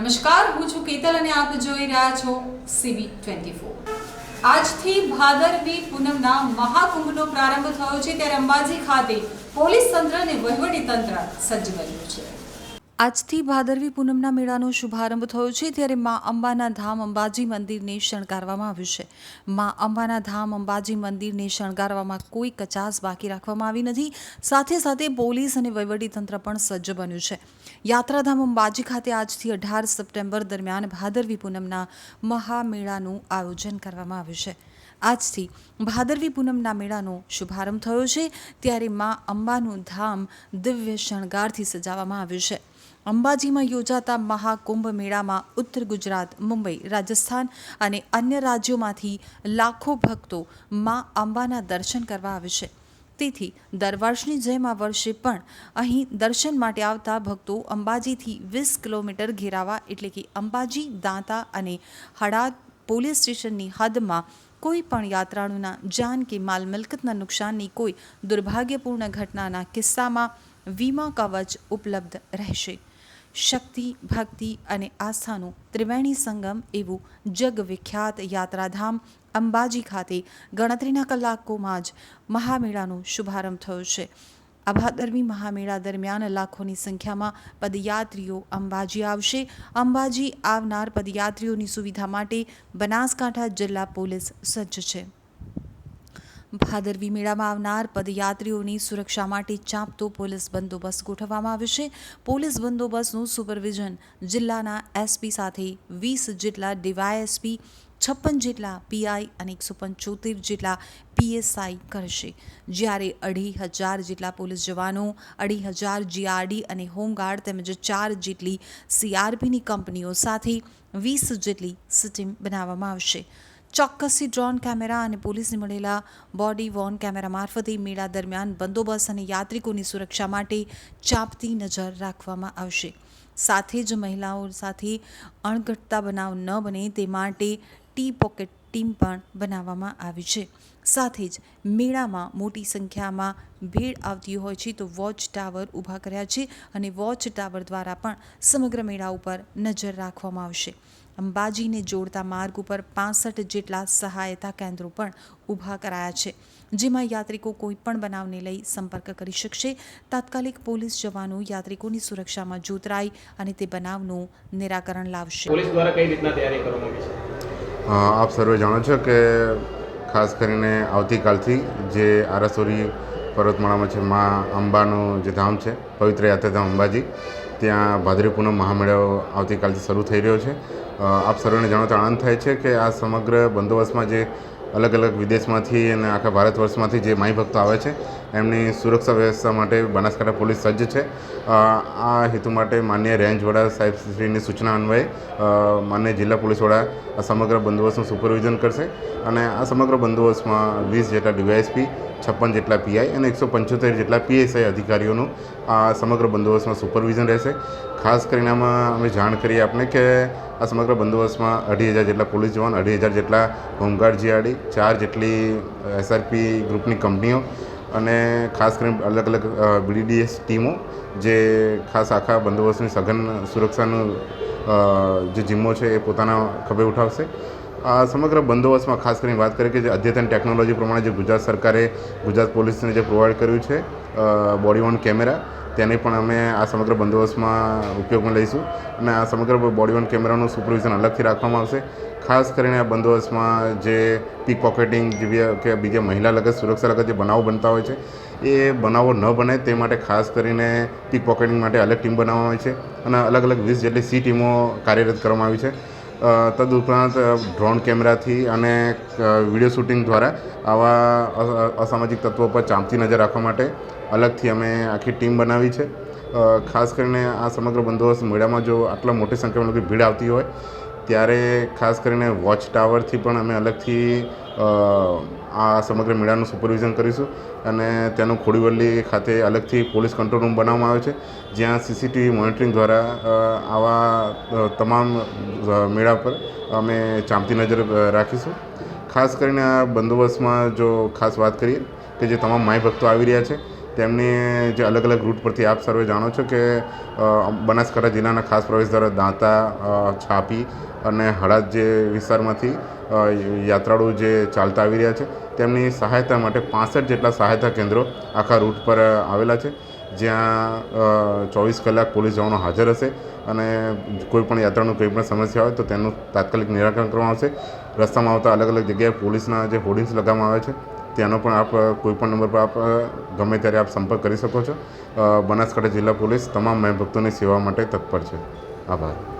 નમસ્કાર, હું છું કેતલ અને આપ જોઈ રહ્યા છો સીવી ટ્વેન્ટી ફોર આજથી ભાદરવી પૂનમના મહાકુંભનો પ્રારંભ થયો છે, ત્યારે અંબાજી ખાતે પોલીસ તંત્ર અને વહીવટી તંત્ર સજ્જ બન્યું છે. આજથી ભાદરવી પૂનમના મેળાનો શુભારંભ થયો છે, ત્યારે મા અંબાના ધામ અંબાજી મંદિરને શણગારવામાં આવ્યું છે. મા અંબાના ધામ અંબાજી મંદિરને શણગારવામાં કોઈ કચાસ બાકી રાખવામાં આવી નથી. સાથે સાથે પોલીસ અને વહીવટીતંત્ર પણ સજ્જ બન્યું છે. યાત્રાધામ અંબાજી ખાતે આજથી અઢાર સપ્ટેમ્બર દરમિયાન ભાદરવી પૂનમના મહામેળાનું આયોજન કરવામાં આવ્યું છે. આજથી ભાદરવી પૂનમના મેળાનો શુભારંભ થયો છે, ત્યારે મા અંબાનું ધામ દિવ્ય શણગારથી સજાવવામાં આવ્યું છે. અંબાજીમાં યોજાતા મહાકુંભ મેળામાં ઉત્તર ગુજરાત, મુંબઈ, રાજસ્થાન અને અન્ય રાજ્યોમાંથી લાખો ભક્તો મા અંબાના દર્શન કરવા આવે છે. તેથી દર વર્ષની જેમ આ વર્ષે પણ અહીં દર્શન માટે આવતા ભક્તો અંબાજીથી વીસ કિલોમીટર ઘેરાવા એટલે કે અંબાજી, દાંતા અને હડાદ પોલીસ સ્ટેશનની હદમાં કોઈ પણ યાત્રાળુના જાન કે માલ મિલકતના નુકસાનની કોઈ દુર્ભાગ્યપૂર્ણ ઘટનાના કિસ્સામાં વીમા કવચ ઉપલબ્ધ રહેશે. શક્તિ, ભક્તિ અને આસ્થાનું ત્રિવેણી સંગમ એવું જગવિખ્યાત યાત્રાધામ અંબાજી ખાતે ગણતરીના કલાકોમાં જ મહામેળાનો શુભારંભ થયો છે. આ મહામેળા દરમિયાન લાખોની સંખ્યામાં પદયાત્રીઓ અંબાજી આવશે. અંબાજી આવનાર પદયાત્રીઓની સુવિધા માટે બનાસકાંઠા જિલ્લા પોલીસ સજ્જ છે. ભાદરવી મેળામાં આવનાર પદયાત્રીઓની સુરક્ષા માટે ચાંપતો પોલીસ બંદોબસ્ત ગોઠવવામાં આવ્યો છે. પોલીસ બંદોબસ્તનું સુપરવિઝન જિલ્લાના એસપી સાથે વીસ જેટલા ડીવાયએસપી, છપ્પન જેટલા પીઆઈ અને એકસો પંચોતેર જેટલા પીએસઆઈ કરશે. જ્યારે અઢી હજાર જેટલા પોલીસ જવાનો, અઢી હજાર જીઆરડી અને હોમગાર્ડ તેમજ ચાર જેટલી સીઆરપીની કંપનીઓ સાથે વીસ જેટલી સિટીમ બનાવવામાં આવશે. ચોક્કસથી ડ્રોન કેમેરા અને પોલીસને મળેલા બોડી વોર્ન કેમેરા મારફતે મેળા દરમિયાન બંદોબસ્ત અને યાત્રિકોની સુરક્ષા માટે ચાંપતી નજર રાખવામાં આવશે. સાથે જ મહિલાઓ સાથે અણઘટતા બનાવ ન બને તે માટે ટી પોકેટ ટીમ પણ બનાવવામાં આવી છે. સાથે જ મેળામાં મોટી સંખ્યામાં ભીડ આવતી હોય છે તો વોચ ટાવર ઊભા કર્યા છે અને વોચ ટાવર દ્વારા પણ સમગ્ર મેળા ઉપર નજર રાખવામાં આવશે. અંબાજીને જોડતા માર્ગ ઉપર પાસઠ જેટલા સહાયતા કેન્દ્રો પણ ઊભા કરાયા છે, જેમાં યાત્રિકો કોઈ પણ બનાવને લઈ સંપર્ક કરી શકશે. તાત્કાલિક પોલીસ જવાનો યાત્રિકોની સુરક્ષામાં જોતરાય અને તે બનાવનું નિરાકરણ લાવશે. પોલીસ દ્વારા કઈ રીતના તૈયારી કરવામાં આવી છે? આપ સર્વે જાણો છો કે ખાસ કરીને આવતીકાલથી જે આરાસોરી પર્વતમાળામાં છે મા અંબાનું જે ધામ છે, પવિત્ર યાત્રાધામ અંબાજી, ત્યાં ભાદરી પૂનમ મહામેળો આવતીકાલથી શરૂ થઈ રહ્યો છે. આપ સર્વેને જાણો તો આનંદ થાય છે કે આ સમગ્ર બંદોબસ્તમાં જે અલગ અલગ વિદેશમાંથી અને આખા ભારત વર્ષમાંથી જે માઈ ભક્તો આવે છે એમની સુરક્ષા વ્યવસ્થા માટે બનાસકાંઠા પોલીસ સજ્જ છે. આ હેતુ માટે માન્ય રેન્જ વડા સાહેબ શ્રીની સૂચના અન્વયે માન્ય જિલ્લા પોલીસ વડા આ સમગ્ર બંદોબસ્તનું સુપરવિઝન કરશે. અને આ સમગ્ર બંદોબસ્તમાં વીસ જેટલા ડીવાયએસપી, છપ્પન જેટલા પીઆઈ અને એકસો પંચોતેર જેટલા પીએસઆઈ અધિકારીઓનું આ સમગ્ર બંદોબસ્તમાં સુપરવિઝન રહેશે. ખાસ કરીને આમાં અમે જાણ કરીએ આપને કે આ સમગ્ર બંદોબસ્તમાં અઢી હજાર જેટલા પોલીસ જવાન, અઢી હજાર જેટલા હોમગાર્ડ જીઆરડી, ચાર જેટલી એસઆરપી ગ્રુપની કંપનીઓ અને ખાસ કરીને અલગ અલગ બીડીડીએસ ટીમો જે ખાસ આખા બંદોબસ્તની સઘન સુરક્ષાનું જે જિમ્મો છે એ પોતાના ખભે ઉઠાવશે. આ સમગ્ર બંદોબસ્તમાં ખાસ કરીને વાત કરીએ કે જે અદ્યતન ટેકનોલોજી પ્રમાણે જે ગુજરાત સરકારે ગુજરાત પોલીસને જે પ્રોવાઈડ કર્યું છે બોડી વોર્ન કેમેરા તેને પણ અમે આ સમગ્ર બંદોબસ્તમાં ઉપયોગમાં લઈશું અને આ સમગ્ર બોડી વોર્ન કેમેરાનું સુપરવિઝન અલગથી રાખવામાં આવશે. ખાસ કરીને આ બંદોબસ્તમાં જે પીક પોકેટિંગ કે બીજા મહિલા લગત, સુરક્ષા લગત જે બનાવો બનતા હોય છે, એ બનાવો ન બને તે માટે ખાસ કરીને પીક પોકેટિંગ માટે અલગ ટીમ બનાવવામાં આવી છે અને અલગ અલગ વીસ જેટલી સી ટીમો કાર્યરત કરવામાં આવી છે. તદુપરાંત ડ્રોન કેમેરાથી અને વીડિયો શૂટિંગ દ્વારા આવા અસામાજિક તત્વો પર ચાંપતી નજર રાખવા માટે અલગથી અમે આખી ટીમ બનાવી છે. ખાસ કરીને આ સમગ્ર બંદોબસ્ત મેળામાં જો આટલા મોટી સંખ્યામાં લોકો ભીડ આવતી હોય, ત્યારે ખાસ કરીને વોચ ટાવરથી પણ અમે અલગથી આ સમગ્ર મેળાનું સુપરવિઝન કરીશું અને તેનું ખોડીવલ્લી ખાતે અલગથી પોલીસ કંટ્રોલ રૂમ બનાવવામાં આવે છે, જ્યાં સીસીટીવી મોનિટરિંગ દ્વારા આવા તમામ મેળા પર અમે ચાંપતી નજર રાખીશું. ખાસ કરીને આ બંદોબસ્તમાં જો ખાસ વાત કરીએ કે જે તમામ માય ભક્તો આવી રહ્યા છે તેમની જે અલગ અલગ રૂટ પરથી આપ સર્વે જાણો છો કે બનાસકાંઠા જિલ્લાના ખાસ પ્રવેશદ્વાર દાંતા છાપી અને હળાદ જે વિસ્તારમાંથી યાત્રાળુ જે ચાલતા આવી રહ્યા છે, તેમની સહાયતા માટે પાસઠ જેટલા સહાયતા કેન્દ્રો આખા રૂટ પર આવેલા છે. જ્યાં ચોવીસ કલાક પોલીસ જવાનો હાજર હશે અને કોઈપણ યાત્રાનું કોઈ પણ સમસ્યા હોય તો તેનું તાત્કાલિક નિરાકરણ કરવામાં આવશે. રસ્તામાં આવતા અલગ અલગ જગ્યાએ પોલીસના જે હોર્ડિંગ્સ લગાવવામાં આવે છે ત્યાંનો પણ આપ કોઈપણ નંબર પર આપ, ગમે ત્યારે આપ સંપર્ક કરી શકો છો. બનાસકાંઠા જિલ્લા પોલીસ તમામ ભક્તોની સેવા માટે તત્પર છે. આભાર.